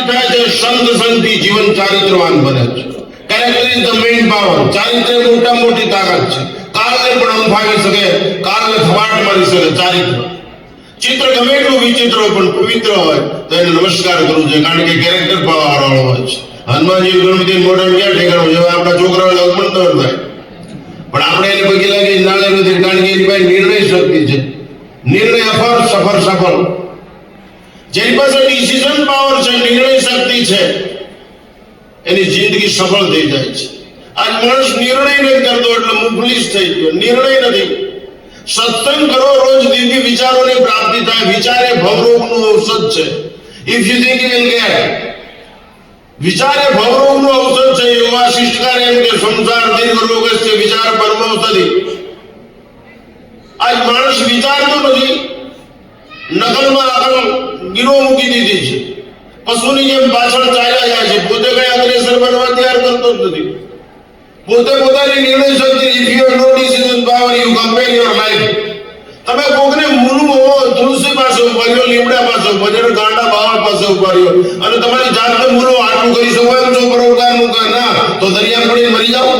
પ્રાપ્તિ સંત સંગથી જીવન ચારિત્રવાન બને છે. Character is the main power ચારિત્ર મોટા મોટી તાકાત છે. કાળને પણ અંફાવી શકે કાળને થવાટ મારી શકે ચારિત્ર. ચિત્ર ગમે એટલું વિચિત્ર હોય, પણ પવિત્ર હોય, તો એને નમસ્કાર કરવું જોઈએ, કારણ કે કેરેક્ટર પાવર વાળો હોય છે. હનુમાનજી ગણપતિ મોટા ક્યાં ઠેકાણું છે? આપણા છોકરાઓ લગ્ન તો થાય. પણ આપણે એને પગે લાગી ના નથી કારણ કે એની પાસે નિર્ણય શક્તિ છે. નિર્ણય અફર સફર સફળ. જેની પાસે ડિસિઝન પાવર છે, નિર્ણય શક્તિ છે, એની જિંદગી સફળ થઈ જાય છે. આજ માણસ નિર્ણય નથી કરતો એટલે મુફલિસ થઈ ગયો. નિર્ણય નથી. સત્સંગ કરો, રોજ દિવ્ય વિચારોની પ્રાપ્તિ થાય. વિચાર એ ભવરોગનું ઔષધ છે. If you think will get વિચાર એ ભવરોગનું ઔષધ છે, યોગા શિષ્ટકાર એમ કે સંસાર દીર્ઘ રોગસ્ય વિચાર પરમ ઔષધિ આજ માણસ વિચારતો નથી. નકલમાં આગળ ગીરો મૂકી દીધી છે. પશુની જેમ પાછળ ચાલ્યા જાય છે. પોતે કઈ અગ્રેસર બનવા તૈયાર કરતો જ નથી. પોતે પોતાની નિર્ણય શક્તિ if you know decision power you compare your life તમે કોકને મૂનું હો તુલસી પાસે ઉભાર્યો લીમડા પાસે ઉભાર્યો ગાંડા બાવળ પાસે ઉભાર્યો અને તમારી જાતને મૂલો આટલું કરી શકો એમ છો પરોપકારનું કહે, ના, તો દરિયા પડી મરી જાઓ.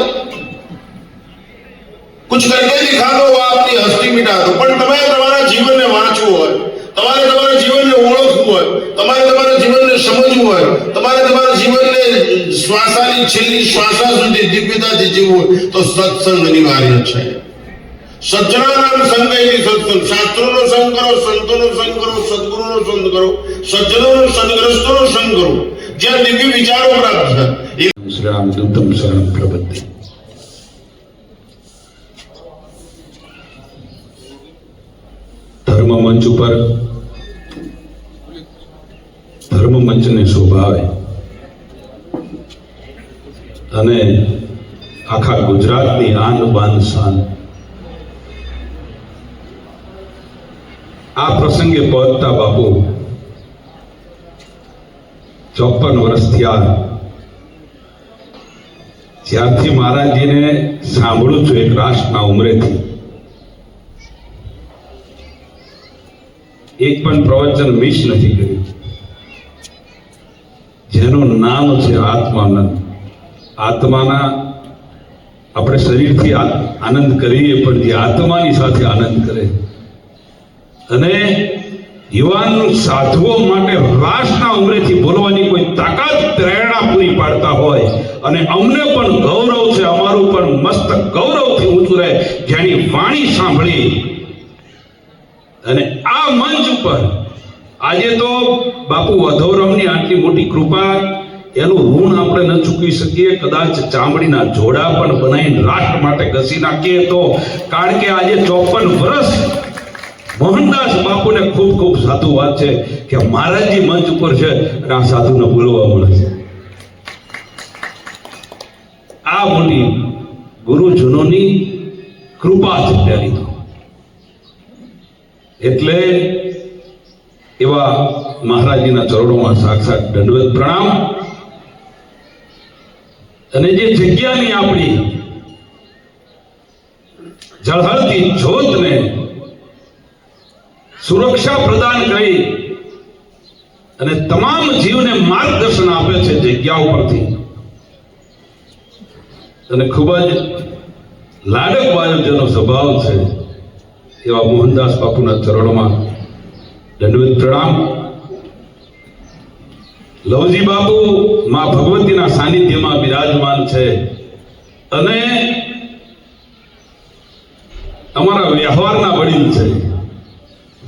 કુછ કરકે દિખા દો वो આપની હસ્તી મિટા દો પણ તમે તમારા જીવનને વાંચવું હોય. તમારે તમારા જીવનને ઓળખવું હોય, તમારે તમારા જીવનને સમજવું હોય, તમારે તમારા જીવનને શ્વાસાની છેલ્લી શ્વાસા સુધી દિવ્યતાથી જીવવું હોય, તો સત્સંગ અનિવાર્ય છે. સજ્જનાનામ સંગયની સત્સંગ. શાસ્ત્રોનો સંગ કરો, સંતોનો સંગ કરો, સદગુરુનો સંગ કરો, સજ્જનોનો સંગ્રસ્તોનો સંગ કરો. જ્યાં દિવ્ય વિચારો પ્રાપ્ત થાય. એ શ્રીરામદૂતમ શરણ પ્રબદ્ધિ ધર્મ મંચ ઉપર ધર્મ મંચને શોભાવે અને આખા ગુજરાતની આન બાન શાન. આ પ્રસંગે પહોંચતા બાપુ ચોપન વર્ષ થયા. જ્યારથી મહારાજજીને સાંભળું છું એક રાષ્ટ્રના ઉમરેથી. એક પણ પ્રવચન મિસ નથી કર્યું. જેનું નામ છે આત્માનંદ આત્માના આપણે શરીરથી આનંદ કરીએ, પણ જે આત્માની સાથે આનંદ કરે. અને યુવાન સાધુઓ માટે રાષ્ટ્રના ઉમરેથી બોલવાની કોઈ તાકાત પ્રેરણા પૂરી પાડતા હોય, અને અમને પણ ગૌરવ છે, અમારું પણ મસ્ત ગૌરવથી ઊંચું રહે, જેની વાણી સાંભળી અને આ મંચ ઉપર આજે તો બાપુ અધોરમની આટલી મોટી કૃપા, એનું ઋણ આપણે ન ચૂકવી શકીએ, કદાચ ચામડીના જોડા પણ બનાવીને રાષ્ટ્ર માટે ઘસી નાખીએ તો. કારણ કે આજે ચોપન વર્ષ મોહનદાસ બાપુને ખૂબ ખૂબ સાધુ વાત છે કે મહારાજજી મંચ ઉપર છે અને આ સાધુને બોલવા મળે છે. આ મોટી ગુરુજનોની કૃપા છે ત્યારે એટલે એવા મહારાજજીના ચરણોમાં સાક્ષાત દંડવત પ્રણામ. અને જે જગ્યાની આપણી ઝળહળતી જ્યોતને સુરક્ષા પ્રદાન કરી અને તમામ જીવને માર્ગદર્શન આપે છે જગ્યા ઉપરથી. અને ખૂબ જ લાડક બાયોજનો સ્વભાવ છે એવા મોહનદાસ બાપુના ચરણોમાં દંડવત પ્રણામ. લવજી બાપુ, માં ભગવતીના સાનિધ્યમાં બિરાજમાન છે. અને તમારા વ્યવહારના વડીલ છે.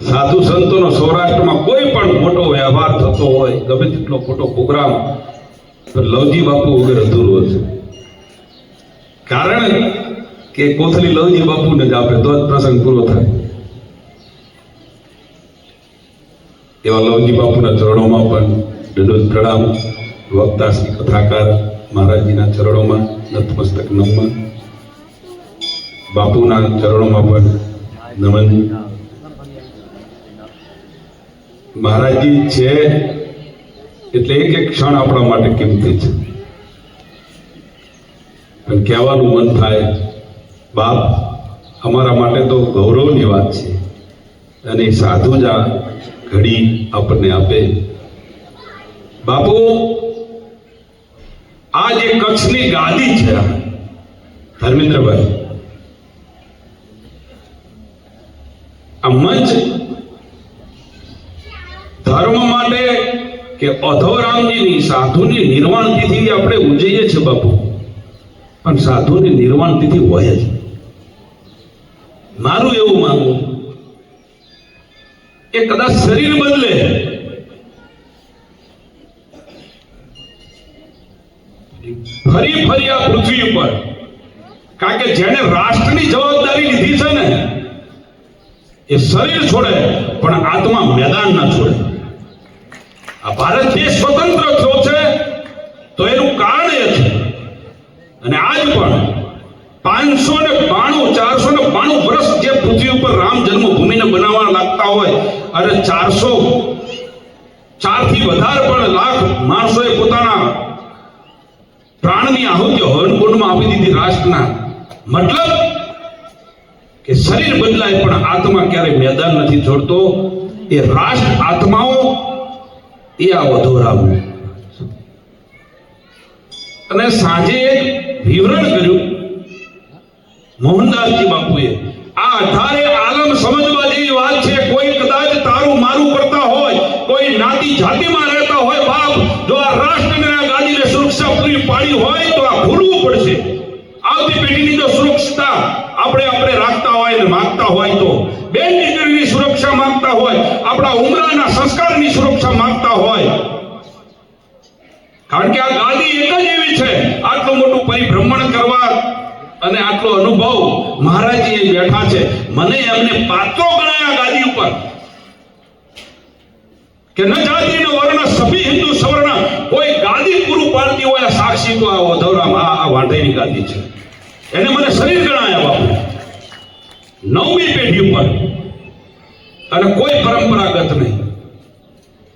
સાધુ સંતોનો સૌરાષ્ટ્રમાં કોઈ પણ મોટો વ્યવહાર થતો હોય, ગમે તેટલો મોટો પ્રોગ્રામ લવજી બાપુ વગર અધૂરો છે. કારણ કે કોથળી લવજી બાપુને જ આપે, તો જ પ્રસંગ પૂરો થાય. એવા લવજી બાપુના ચરણોમાં પણ દંડોત પ્રણામ વક્તા શ્રી કથાકાર, મહારાજજીના ચરણોમાં નતમસ્તક નમન, બાપુના ચરણોમાં પણ નમન. મહારાજજી છે એટલે એક એક ક્ષણ આપણા માટે કિંમતી છે. પણ કહેવાનું મન થાય, બાપ, અમારા માટે તો ગૌરવની વાત છે. અને સાધુજા ઘડી આપણને આપે. બાપુ, આ જે કચ્છની ગાદી છે, ધર્મેન્દ્રભાઈ, આ મંચ ધર્મ માટે કે અધોરામજીની સાધુની નિર્વાણ તિથિ આપણે ઉજવીએ છીએ બાપુ. પણ સાધુની નિર્વાણ તિથિ હોય જ. મારું એવું માનવું એ કદાચ શરીર બદલે. ફરી ફરી આ પૃથ્વી ઉપર. કારણ કે જેને રાષ્ટ્રની જવાબદારી લીધી છે ને, એ શરીર છોડે, પણ આત્મા મેદાન ના છોડે. આ ભારત દેશ સ્વતંત્ર થયો છે, તો એનું કારણ એ છે. અને આજ પણ પાંચસો ને બાણું, ચારસો ને બાણું વર્ષ જે પૃથ્વી ઉપર રામ જન્મભૂમિને બનાવવા લાગતા હોય અને ચારસો ચારથી વધારે પણ લાખ માણસોએ પોતાના પ્રાણની આહુતિ હવનકુંડમાં આપી દીધી રાષ્ટ્રના. મતલબ કે શરીર બદલાય પણ આત્મા ક્યારે મેદાન નથી છોડતો એ રાષ્ટ્ર આત્માઓ એ આ વધોરાવ અને સાંજે વિવરણ કર્યું. મોહનદાસજી બાપુએ, આ અઢારે આલમ સમજવા જેવી વાત છે કોઈ કદાચ તારું મારું કરતા હોય કોઈ નાતી જાતિમાં રહેતા હોય બાપ, જો આ રાષ્ટ્રને આ ગાદીને સુરક્ષા પૂરી પાડી હોય તો આ ભૂલવું પડશે. આવતી પેઢીની જો સુરક્ષા આપણે આપણે રાખતા હોય ને માંગતા હોય તો, બેન દીકરીની સુરક્ષા માંગતા હોય, આપણા ઉમરાના સંસ્કારની સુરક્ષા માંગતા હોય. કારણ કે આ ગાદી એક જ એવી છે, આટલું મોટું પરિભ્રમણ કરવા અને આટલો અનુભવ મહારાજી બેઠા છે. મને એમને પાત્રો ગણાયા ગાદી ઉપર. કે ન જાતિ ન વર્ણ સભી હિન્દુ સવર્ણ કોઈ ગાદી પૂરું પાડતી હોય સાક્ષી તો આ ઓધવરામ આ વાંઢાઈની ગાદી છે. એને મને શરીર ગણાયા બાપુ. નવમી પેઢી ઉપર. અને કોઈ પરંપરાગત નહીં.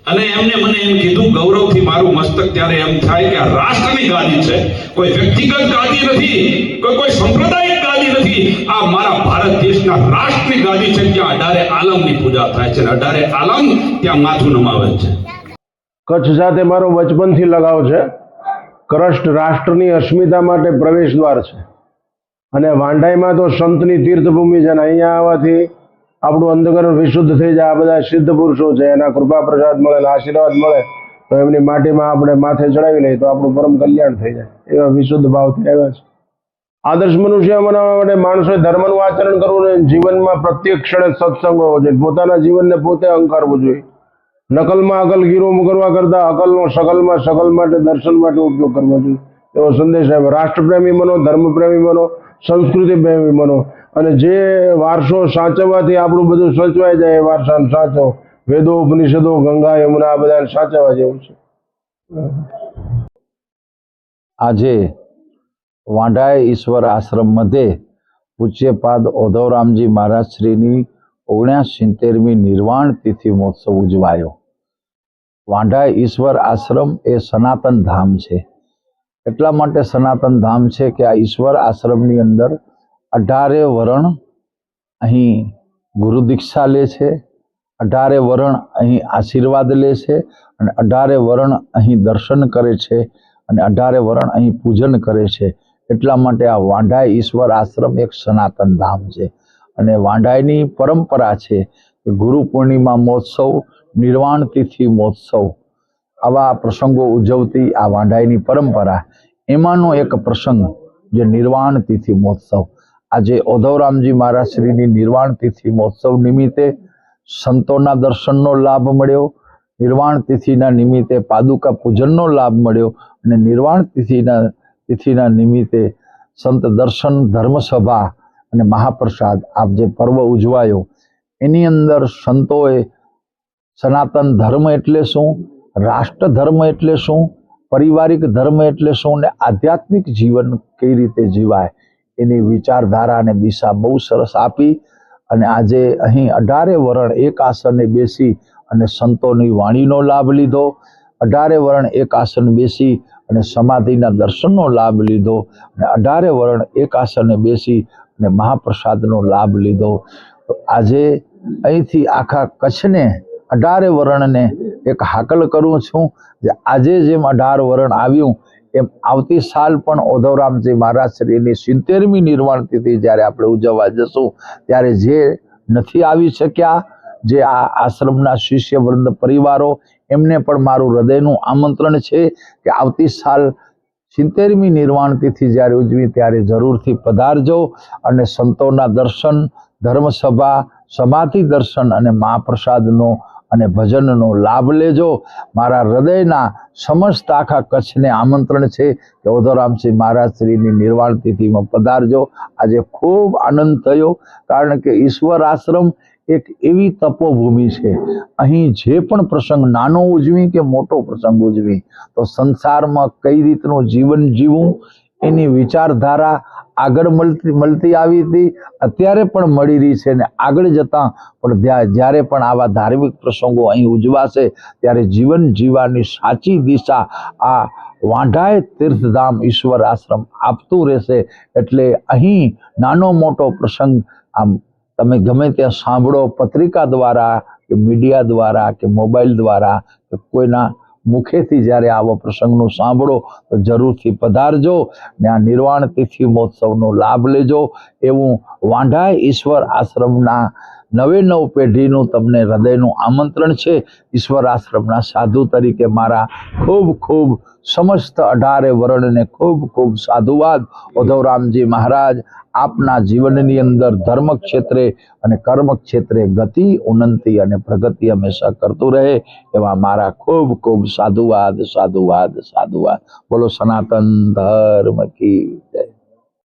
અને એમને મને એમ કીધું, ગૌરવથી મારું મસ્તક ત્યારે એમ થાય કે આ રાષ્ટ્રની ગાદી છે. કોઈ વ્યક્તિગત ગાદી નથી, કોઈ કોઈ સંપ્રદાયિક ગાદી નથી. આ મારા ભારત દેશના રાષ્ટ્રની ગાદી છે જ્યાં અઢારે આલમની પૂજા થાય છે. અઢારે આલમ ત્યાં માથું નમાવે છે. કચ્છ સાથે મારો બચપનથી લગાવ છે. કૃષ્ણ રાષ્ટ્રની અસ્મિતા માટે પ્રવેશ દ્વાર છે. અને વાંઢાઈમાં તો સંતની તીર્થભૂમિ છે ને, અહીંયા આવવાથી આપણું અંધકરણ વિશુદ્ધ થઈ જાય, આ બધા સિદ્ધ પુરુષો છે, એના કૃપા પ્રસાદ મળે આશીર્વાદ મળે, તો એમની માટીમાં આપણે માથે ચડાવી લઈએ તો આપણું પરમ કલ્યાણ થઈ જાય, એવા વિશુદ્ધ ભાવથી આવ્યા છે. આદર્શ મનુષ્ય બનાવવા માટે માણસોએ ધર્મનું આચરણ કરવું જોઈએ, જીવનમાં પ્રત્યેક ક્ષણે સત્સંગ હોવો જોઈએ, પોતાના જીવનને પોતે અંકારવું જોઈએ. નકલમાં અકલ ગીરો કરવા કરતા અકલનો સકલમાં સકલ માટે દર્શન માટે ઉપયોગ કરવો જોઈએ. એવો સંદેશ આવ્યો રાષ્ટ્રપ્રેમી બનો, ધર્મપ્રેમી બનો સંસ્કૃતિ પ્રેમી બનો. અને જે વારસો સાચવવાથી આપણું બધું સચવાઈ જાય, એ વારસાને સાચવો. વેદો, ઉપનિષદો, ગંગા, યમુના, આ બધાને સાચવવા જેવું છે. આજે વાંઢાએ ઈશ્વર આશ્રમ મધ્યે પૂજ્યપાદ ઓધવરામજી મહારાજ શ્રીની ઓગણસિત્તેરમી નિર્વાણ તિથિ મહોત્સવ ઉજવાયો. વાંઢા ઈશ્વર આશ્રમ એ સનાતન ધામ છે. એટલા માટે સનાતન ધામ છે કે આ ઈશ્વર આશ્રમની અંદર અઢારે વરણ અહીં ગુરુ દીક્ષા લે છે, અઢારે વરણ અહીં આશીર્વાદ લે છે અને અઢારે વરણ અહીં દર્શન કરે છે અને અઢારે વરણ અહીં પૂજન કરે છે. એટલા માટે આ વાંઢાઈ ઈશ્વર આશ્રમ એક સનાતન ધામ છે અને વાંઢાઈની પરંપરા છે ગુરુ પૂર્ણિમા મહોત્સવ, નિર્વાણ તિથિ મહોત્સવ આવા પ્રસંગો ઉજવતી આ વાંઢાઈની પરંપરા, એમાંનો એક પ્રસંગ જે નિર્વાણ તિથિ મહોત્સવ. આજે ઓધવરામજી મહારાજ શ્રીની નિર્વાણ તિથિ મહોત્સવ નિમિત્તે સંતોના દર્શનનો લાભ મળ્યો, નિર્વાણ તિથિના નિમિત્તે પાદુકા પૂજનનો લાભ મળ્યો અને નિર્વાણ તિથિના તિથિના નિમિત્તે સંત દર્શન ધર્મસભા અને મહાપ્રસાદ આપ જે પર્વ ઉજવાયો, એની અંદર સંતોએ સનાતન ધર્મ એટલે શું? રાષ્ટ્ર ધર્મ એટલે શું? પારિવારિક ધર્મ એટલે શું? ને આધ્યાત્મિક જીવન કઈ રીતે જીવાય? એની વિચારધારા અને દિશા બહુ સરસ આપી. અને આજે અહીં અઢારે વરણ એક આસને બેસી અને સંતોની વાણીનો લાભ લીધો. અઢારે વરણ એક આસન બેસી અને સમાધિના દર્શનનો લાભ લીધો. અને અઢારે વરણ એક આસને બેસી અને મહાપ્રસાદનો લાભ લીધો. આજે અહીંથી આખા કચ્છને, અઢારે વર્ણને એક હાકલ કરું છું જે આજે જેમ અઢાર વરણ આવ્યું, એમ આવતી સાલ પણ ઓધવરામજી મહારાજ શ્રીની સિત્તેરમી નિર્વાણ તિથિ જ્યારે આપણે ઉજવવા જશું, ત્યારે જે નથી આવી શક્યા, જે આ આશ્રમના શિષ્યવૃંદ પરિવારો, એમને પણ મારું હૃદયનું આમંત્રણ છે કે આવતી સાલ સિત્તેરમી નિર્વાણ તિથિ જ્યારે ઉજવી ત્યારે જરૂરથી પધારજો અને સંતોના દર્શન, ધર્મસભા, સમાધિ દર્શન અને મહાપ્રસાદનો અને ભજનનો લાભ લેજો. મારા હૃદયના સમસ્ત આખા કચ્છને આમંત્રણ છે કે ઓધોરામસિંહ મહારાજ શ્રીની નિર્વાણ તિથિમાં પધારજો. આજે ખૂબ આનંદ થયો, કારણ કે ઈશ્વર આશ્રમ એક એવી તપોભૂમિ છે. અહીં જે પણ પ્રસંગ નાનો ઉજવી કે મોટો પ્રસંગ ઉજવી, તો સંસારમાં કઈ રીતનું જીવન જીવવું એની વિચારધારા આગળ મળતી મળતી આવી હતી. અત્યારે પણ મળી રહી છે ને આગળ જતાં પણ જ્યારે પણ આવા ધાર્મિક પ્રસંગો અહીં ઉજવાશે, ત્યારે જીવન જીવવાની સાચી દિશા આ વાંઢાય તીર્થધામ ઈશ્વર આશ્રમ આપતું રહેશે. એટલે અહીં નાનો મોટો પ્રસંગ, આમ તમે ગમે ત્યાં સાંભળો પત્રિકા દ્વારા કે મીડિયા દ્વારા કે મોબાઈલ દ્વારા કે કોઈના મુખેથી જ્યારે આવો પ્રસંગનું સાંભળો, તો જરૂરથી પધારજો ને આ નિર્વાણ તિથિ મહોત્સવનો લાભ લેજો. એવું વાંઢાય ઈશ્વર આશ્રમના નવે નવ પેઢીનું તમને હૃદયનું આમંત્રણ છે. ઈશ્વર આશ્રમના સાધુ તરીકે મારા ખૂબ ખૂબ સમસ્ત અઢારે વર્ણને ખૂબ ખૂબ સાધુવાદ. ઉદ્ધવરામજી મહારાજ, આપના જીવનની અંદર ધર્મ ક્ષેત્રે અને કર્મ ક્ષેત્રે ગતિ, ઉન્નતિ અને પ્રગતિ હંમેશા કરતું રહે એવા મારા ખૂબ ખૂબ સાધુવાદ સાધુવાદ સાધુવાદ. બોલો સનાતન ધર્મ કી જય.